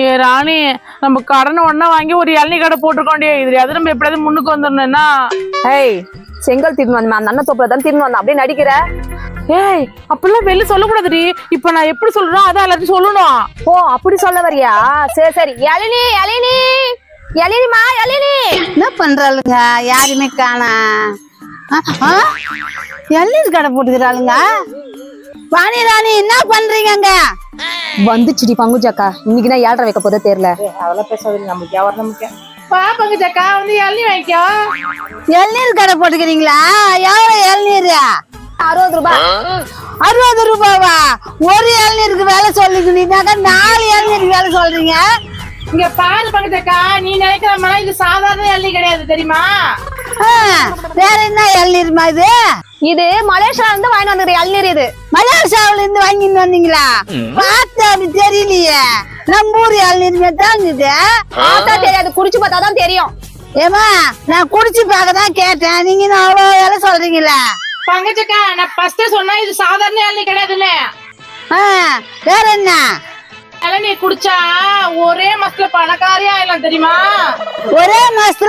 ஏ ராணி நம்ம கடன் ஒண்ணா வாங்கி ஒரு இளநீ கடை போட்டுருக்கோண்டே. இது அது நம்ம எப்படியாவது முன்னுக்கு வந்துடணும்னா? ஏய் செங்கல் திரும்பி வந்தேன் அந்த அண்ணன் தோப்புல தான் திரும்பி வந்தேன். அப்படியே நடிக்கிற? ஏய் அப்படிலாம் வெளில சொல்லக்கூடாதுடி. இப்ப நான் எப்படி சொல்றேனோ அதான் எல்லாத்தையும் சொல்லணும். ஓ அப்படி சொல்ல வரியா? சரி சரி. இளநீ இளநீ இளநிமா இளநீ. என்ன பண்றாளுங்க? யாருமே காணா. எல்லீர் கடை போட்டுக்கிறாளுங்க? வாணி ராணி என்ன பண்றீங்க அங்க வந்துச்சுடி பங்குஜாக்கா. இன்னைக்கு நான் ஏழ்ரை வைக்க போதே தெரியல. அதெல்லாம் பேசாதீங்க. நமக்கு எவர் நமக்கு? வா பங்குச்சக்கா வந்து இளநீ வாங்கிக்கோ. எல்நீர் கடை போட்டுக்கிறீங்களா? எவ்வளவு எல்நீர் அறுபது ரூபாய் அறுபது ரூபாவா? ஒரு இளநீருக்கு வேலை சொல்லிக்கிறீங்கன்னாக்கா நாலு இளநீருக்கு வேலை சொல்றீங்க? இங்க பாரு பங்குச்சக்கா நீ நினைக்கிற மாதிரி இது சாதாரண இளநீ கிடையாது தெரியுமா? வேற என்ன இளநீர்மா இது? இது மலேசியால இருந்து வாங்கிட்டு வந்துக்கிற இளநீர் இது. மலேசியாவுல இருந்து வாங்கிட்டு வந்தீங்களா? பார்த்து அப்படி தெரியலையே. நம்ம ஊர் இளநீர் தான் இது. பார்த்தா தெரியாது குடிச்சு பார்த்தா தான் தெரியும். ஏமா நான் குடிச்சு பார்க்க தான் கேட்டேன். நீங்க இன்னும் அவ்வளோ வேலை சொல்றீங்களா பங்குச்சக்கா நான் ஃபர்ஸ்ட் சொன்னா இது சாதாரண இளநீ கிடையாதுன்னு ஆ, வேற என்ன? இளநீ குடிச்சா ஒரே மாசத்துல பணக்காரியா ஆயிடலாம் தெரியுமா? ஒரே மாசத்துல